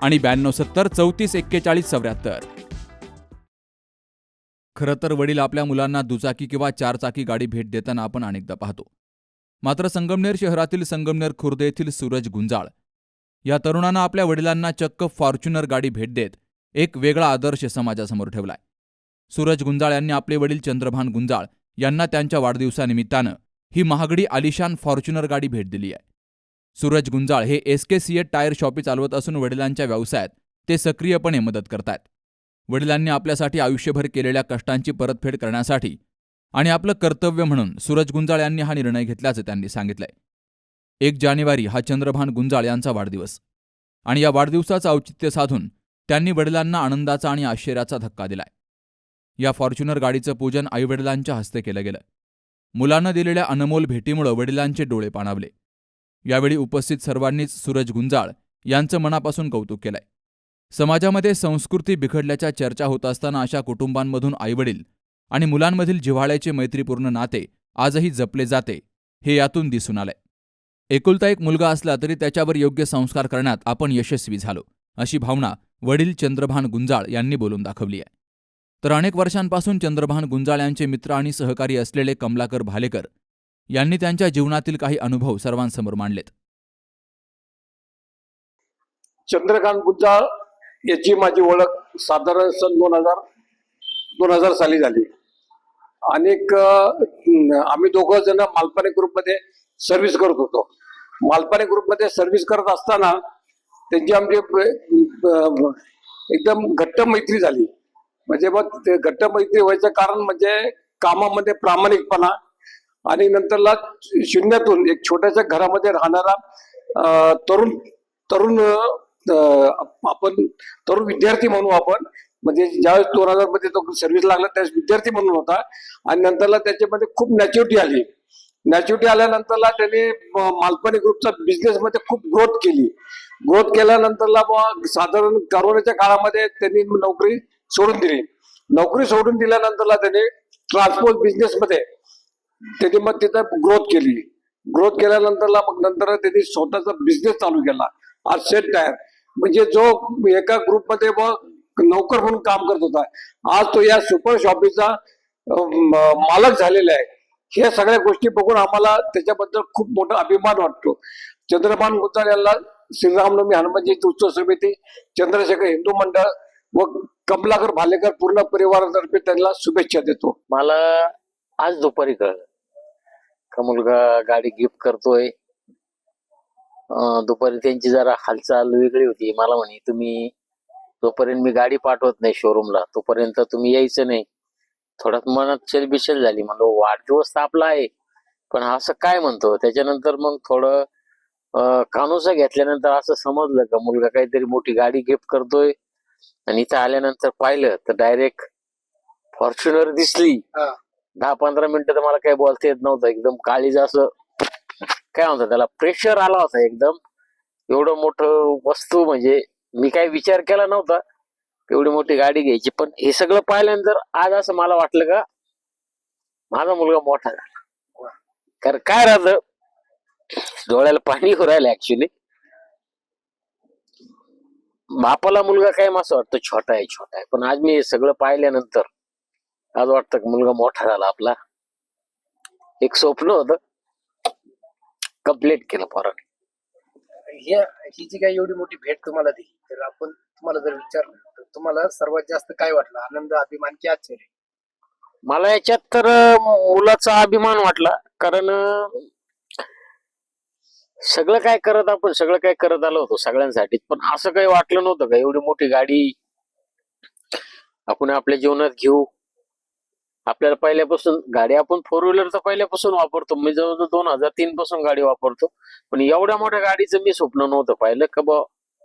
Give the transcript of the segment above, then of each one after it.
आणि ब्याण्णव सत्तर चौतीस एक्केचाळीस चौऱ्याहत्तर. खरं तर वडील आपल्या मुलांना दुचाकी किंवा चारचाकी गाडी भेट देताना आपण अनेकदा पाहतो. मात्र संगमनेर शहरातील संगमनेर खुर्द येथील सूरज गुंजाळ. या तरुणानं आपल्या वडिलांना चक्क फॉर्च्युनर गाडी भेट देत एक वेगळा आदर्श समाजासमोर ठेवलाय. सूरज गुंजाळ यांनी आपले वडील चंद्रभान गुंजाळ यांना त्यांच्या वाढदिवसानिमित्तानं ही महागडी आलिशान फॉर्च्युनर गाडी भेट दिली आहे. सूरज गुंजाळ हे S K C tyre shoppe चालवत असून वडिलांच्या व्यवसायात ते सक्रियपणे मदत करतायत. वडिलांनी आपल्यासाठी आयुष्यभर केलेल्या कष्टांची परतफेड करण्यासाठी आणि आपलं कर्तव्य म्हणून सूरज गुंजाळ यांनी हा निर्णय घेतल्याचं त्यांनी सांगितलंय. एक जानेवारी हा चंद्रभान गुंजाळ यांचा वाढदिवस आणि या वाढदिवसाचं औचित्य साधून त्यांनी वडिलांना आनंदाचा आणि आश्चर्याचा धक्का दिलाय. या फॉर्च्युनर गाडीचं पूजन आईवडिलांच्या हस्ते केलं गेलं. मुलानं दिलेल्या अनमोल भेटीमुळं वडिलांचे डोळे पाणावले. यावेळी उपस्थित सर्वांनीच सूरज गुंजाळ यांचं मनापासून कौतुक केलंय. समाजामध्ये संस्कृती बिघडल्याच्या चर्चा होत असताना अशा कुटुंबांमधून आईवडील आणि मुलांमधील जिव्हाळ्याचे मैत्रीपूर्ण नाते आजही जपले जाते हे यातून दिसून आलंय. एकुलता एक मुलगा असला तरी त्याच्यावर योग्य संस्कार करण्यात आपण यशस्वी झालो अशी भावना वडील चंद्रभान गुंजाळ यांनी बोलून दाखवली आहे. तर अनेक वर्षांपासून चंद्रभान गुंजाळ यांचे मित्र आणि सहकारी असलेले कमलाकर भालेकर यांनी त्यांच्या जीवनातील काही अनुभव सर्वांसमोर मांडलेत. चंद्रकांत गुंजाळ याची माझी ओळख साधारण सन दोन हजार दोन हजार साली झाली. अनेक आम्ही दोघं जण मालपाने ग्रुपमध्ये सर्व्हिस करत होतो. मालपाने ग्रुपमध्ये सर्व्हिस करत असताना त्यांची आमची एकदम घट्ट मैत्री झाली. म्हणजे मग घट्ट मैत्री व्हायचं कारण म्हणजे कामामध्ये प्रामाणिकपणा आणि नंतरला शून्यातून एक छोट्याशा घरामध्ये राहणारा तरुण तरुण आपण तरुण विद्यार्थी म्हणू आपण. म्हणजे ज्यावेळेस दोन हजारमध्ये तो सर्व्हिस लागला त्यावेळेस विद्यार्थी म्हणून होता. आणि नंतरला त्याच्यामध्ये खूप नॅच्युरिटी आली. नॅच्युरिटी आल्यानंतरला त्याने म- मालपाणी ग्रुपचा बिझनेसमध्ये खूप ग्रोथ केली. ग्रोथ केल्यानंतरला मग साधारण करोनाच्या काळामध्ये त्यांनी नोकरी सोडून दिली. नोकरी सोडून दिल्यानंतरला त्याने ट्रान्सपोर्ट बिझनेसमध्ये त्याने मग तिथं ग्रोथ केली. ग्रोथ केल्यानंतरला मग नंतर त्यांनी स्वतःचा बिझनेस चालू केला. आज सेट टायर म्हणजे जो एका ग्रुपमध्ये मग नोकर म्हणून काम करत होता. आज तो या सुपर शॉपीचा मालक झालेला आहे. ह्या सगळ्या गोष्टी बघून आम्हाला त्याच्याबद्दल खूप मोठा अभिमान वाटतो. चंद्रभान गुत्तार यांना श्रीरामनवमी हनुमान जयंती उत्सव समिती चंद्रशेखर हिंदू मंडळ व कमलाकर भालेकर पूर्ण परिवारातर्फे त्यांना शुभेच्छा देतो. मला आज दुपारी कळलं. का मुलगा गाडी गिफ्ट करतोय. दुपारी त्यांची जरा हालचाल वेगळी होती. मला म्हणे तुम्ही जोपर्यंत मी गाडी पाठवत नाही शोरूमला तोपर्यंत तुम्ही यायचं नाही. थोड्यात मनात चलबिचल झाली. म्हणलो वाढदिवस तर आपला आहे. पण असं काय म्हणतो? त्याच्यानंतर मग थोडं अं, कानोसा घेतल्यानंतर असं समजलं का मुलगा काहीतरी मोठी गाडी गिफ्ट करतोय. आणि इथं आल्यानंतर पाहिलं तर डायरेक्ट फॉर्च्युनर दिसली. दहा पंधरा मिनिटं तर मला काही बोलता येत नव्हतं. एकदम काळीज असं. काय म्हणतात त्याला? प्रेशर आला होता एकदम. एवढं मोठं वस्तू म्हणजे मी काही विचार केला नव्हता. एवढी मोठी गाडी घ्यायची. पण हे सगळं पाहिल्यानंतर आज असं मला वाटलं का माझा मुलगा मोठा झाला. कारण काय राहतं? डोळ्याला पाणी राहिलं ऍक्च्युली बापाला मुलगा काय असं वाटतं छोटा आहे छोटा आहे. पण आज मी हे सगळं पाहिल्यानंतर आज वाटतं की मुलगा मोठा झाला आपला. एक स्वप्न होतं. कंप्लीट केलं पोराने. ह्या ही जी काही एवढी मोठी भेट तुम्हाला दिली तर आपण तुम्हाला जर विचारलं तर तुम्हाला सर्वात जास्त काय वाटलं? आनंद अभिमान की आश्चर्य? मला याच्यात तर मुलाचा अभिमान वाटला. कारण सगळं काय करत आपण सगळं काय करत आलो होतो सगळ्यांसाठी. पण असं काही वाटलं नव्हतं का? एवढी मोठी गाडी आपण आपल्या जीवनात घेऊ. आपल्याला पहिल्यापासून गाडी आपण फोर व्हीलर तर पहिल्यापासून वापरतो. मी जवळजवळ दोन हजार तीन पासून गाडी वापरतो. पण एवढ्या मोठ्या गाडीचं मी स्वप्न नव्हतं पाहिलं का बा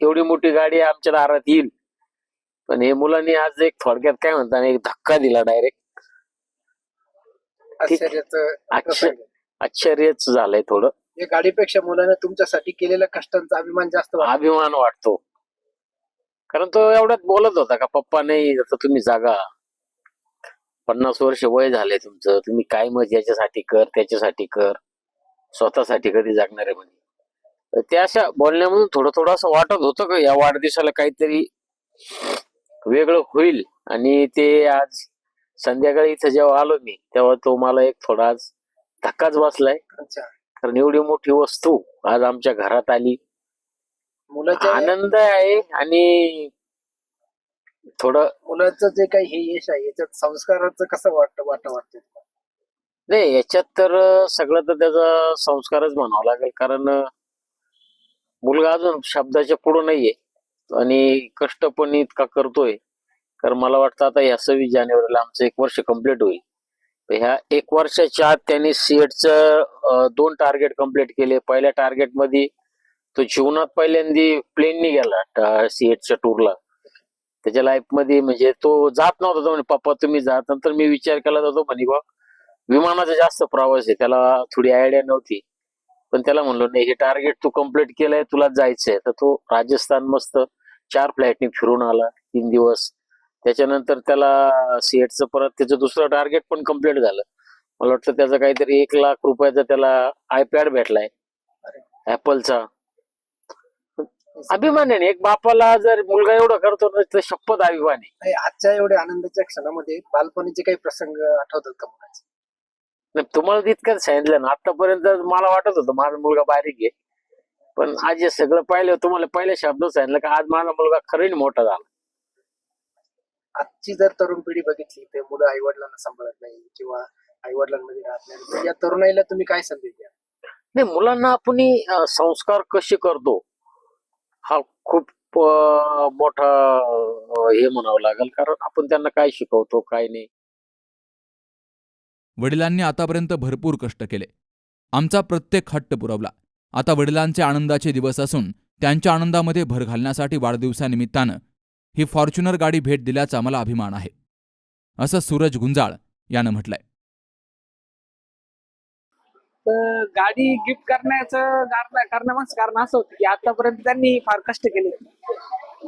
एवढी मोठी गाडी आमच्या दारात येईल. पण हे मुलांनी आज एक थोडक्यात काय म्हणतात एक धक्का दिला डायरेक्ट. आश्चर्याचं झालंय थोडं. या गाडीपेक्षा मुलानं तुमच्यासाठी केलेल्या कष्टांचा अभिमान जास्त अभिमान वाटतो. कारण तो एवढ्यात बोलत होता का पप्पा नाही आता तुम्ही जागा पन्नास वर्ष वय झाले तुमचं. तुम्ही काय मग याच्यासाठी कर त्याच्यासाठी कर? स्वतःसाठी कधी जगणार आहे म्हणे? तर त्या अशा बोलण्यामधून थोडं थोडं असं वाटत होतं का या वाढदिवसाला काहीतरी वेगळं होईल? आणि ते आज संध्याकाळी इथं जेव्हा आलो मी तेव्हा तो मला एक थोडा आज धक्काच बसलाय. अच्छा. कारण एवढी मोठी वस्तू आज आमच्या घरात आली. आनंद आहे आणि थोडं मुलाचं जे काही हे यश आहे याच्यात संस्काराचं कसं वाटतं वाटत वाटतं नाही याच्यात तर सगळं तर त्याचा संस्कारच म्हणावा लागेल. कारण मुलगा अजून शब्दाच्या पुढं नाहीये. आणि कष्ट पण इतका करतोय. कारण मला वाटतं आता ह्या सव्वीस जानेवारीला आमचं एक वर्ष कंप्लीट होईल. ह्या एक वर्षाच्या आत त्यांनी सीएटचं दोन टार्गेट कंप्लीट केले. पहिल्या टार्गेटमध्ये तो जीवनात पहिल्यांदा प्लेननी गेला सीएटच्या टूरला त्याच्या लाईफमध्ये म्हणजे तो जात नव्हता तो म्हणे पप्पा तुम्ही जात. नंतर मी विचार केला जातो म्हणे बा विमानाचा जास्त प्रवास आहे त्याला थोडी आयडिया नव्हती. पण त्याला म्हणलो नाही हे टार्गेट तू कंप्लीट केलंय तुला जायचंय. तर तो राजस्थान मस्त चार फ्लाईटनी फिरून आला तीन दिवस. त्याच्यानंतर त्याला सीएटचं परत त्याचं दुसरं टार्गेट पण कंप्लीट झालं. मला वाटतं त्याचा काहीतरी एक लाख रुपयाचा त्याला आयपॅड भेटलाय. ऍपलचा अभिमान आहे ना. एक बापाला जर मुलगा एवढं करतो ना तर शपथ अभिमान. आहे नाही, आजच्या एवढ्या आनंदाच्या क्षणामध्ये बालपणीचे काही प्रसंग आठवतात का मुलाचे नाही, तुम्हाला तितकंच सांगितलं ना. आतापर्यंत मला वाटत होतं माझा मुलगा बारीक आहे. पण आज हे सगळं पाहिलं तुम्हाला पहिल्या शब्द सांगितलं का आज माझा मुलगा खरंच मोठा झाला. आजची जर तरुण पिढी बघितली तर मुलं आई वडिलांना सांभाळत नाही किंवा आई वडिलांमध्ये राहत नाही तर या तरुणाईला तुम्ही काय संदेश द्या नाही मुलांना आपण अं, संस्कार कसे करतो? हा खूप मोठा हे म्हणावं लागेल. कारण आपण त्यांना काय शिकवतो काय नाही. वडिलांनी आतापर्यंत भरपूर कष्ट केले. आमचा प्रत्येक हट्ट पुरवला. आता वडिलांचे आनंदाचे दिवस असून त्यांच्या आनंदामध्ये भर घालण्यासाठी वाढदिवसानिमित्तानं ही फॉर्च्युनर गाडी भेट दिल्याचा मला अभिमान आहे. असं सूरज गुंजाळ यानं म्हटलंय. तर गाडी गिफ्ट करण्याचं कारण करण्यामागचं कारण असं होतं की आतापर्यंत त्यांनी फार कष्ट केले.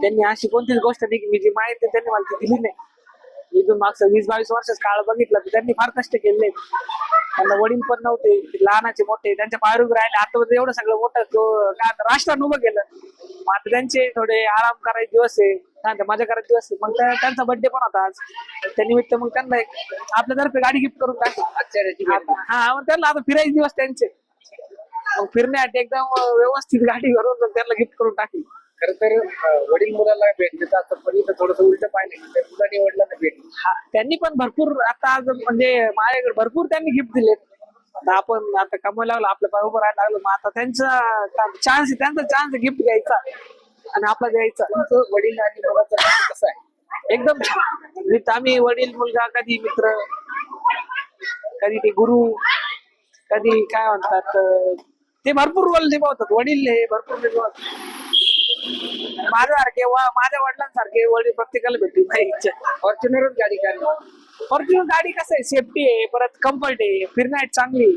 त्यांनी अशी कोणतीच गोष्ट नाही की मी जी माहिती त्यांनी मला ती दिली नाही. इथून मागचं वीस बावीस वर्षाचा काळ बघितला तर त्यांनी फार कष्ट केले. त्यांना वडील पण नव्हते लहानाचे मोठे त्यांच्या पायावर उभे राहिले. आतापर्यंत एवढं सगळं मोठं काय आता राष्ट्रानं उभं केलं. आता त्यांचे थोडे आराम करायचे दिवस आहे. सांगते मजा करायचे दिवस आहे. मग त्यांचा बर्थडे पण होता आज. त्यानिमित्त मग त्यांना एक आपल्यातर्फे गाडी गिफ्ट करून टाकली. हा मग त्यांना आता फिरायचे दिवस त्यांचे. मग फिरण्यासाठी एकदम व्यवस्थित गाडी भरून त्यांना गिफ्ट करून टाकली. खर तर वडील मुलाला भेट देतात असं पण इथं थोडस उलट पाहिलं मुलांनी वडिलांना भेट दिली. हा, त्यांनी पण भरपूर आता आज म्हणजे माझ्याकडे भरपूर त्यांनी गिफ्ट दिलेत. आता आपण आता कमवायला लागलो आपल्या उभं राहायला लागलो मग आता त्यांचा चान्स त्यांचा चान्स गिफ्ट घ्यायचा आणि आपला द्यायचा. वडील आणि मुलाचं कसं आहे? एकदम छान. आम्ही वडील मुलगा कधी मित्र कधी ते गुरु कधी काय म्हणतात ते भरपूर रोल निभावतात. वडील हे भरपूर निभावतात. माझ्यासारखे वा माझ्या वडिलांसारखे वडील प्रत्येकाला भेटली नाही इच्छा. फॉर्च्युनरच गाडी काढली. फॉर्च्युनर गाडी कसं आहे? सेफ्टी आहे परत कम्फर्ट आहे फिरण्यात चांगली आहे.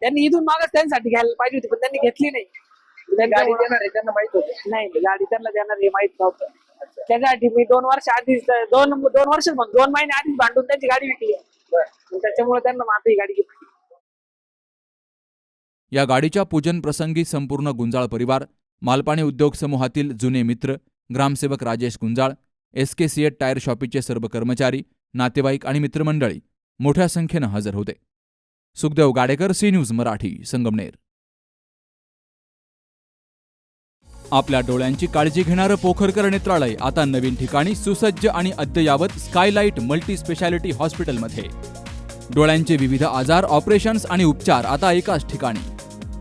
त्यांनी इथून मागच त्यांच्यासाठी घ्यायला पाहिजे होती पण त्यांनी घेतली नाही. गाडी देणार आहे त्यांना माहीत होतं. नाही गाडी त्यांना देणार हे माहीत नव्हतं. त्याच्यासाठी मी दोन वर्ष आधीच दोन दोन वर्ष मग दोन महिने आधीच भांडून त्यांची गाडी विकली त्याच्यामुळे त्यांना माझी ही गाडी घेतली. या गाडीच्या पूजन प्रसंगी संपूर्ण गुंजाळ परिवार मालपाणी उद्योग समूहातील जुने मित्र ग्रामसेवक Rajesh Gunjal S K C eight tyre शॉपीचे सर्व कर्मचारी नातेवाईक आणि मित्रमंडळी मोठ्या संख्येनं हजर होते. Sukhdev Gadekar C news Marathi Sangamner. आपल्या डोळ्यांची काळजी घेणारं पोखरकर नेत्रालय आता नवीन ठिकाणी सुसज्ज आणि अद्ययावत स्कायलाइट मल्टी स्पेशालिटी हॉस्पिटलमध्ये. डोळ्यांचे विविध आजार ऑपरेशन्स आणि उपचार आता एकाच ठिकाणी.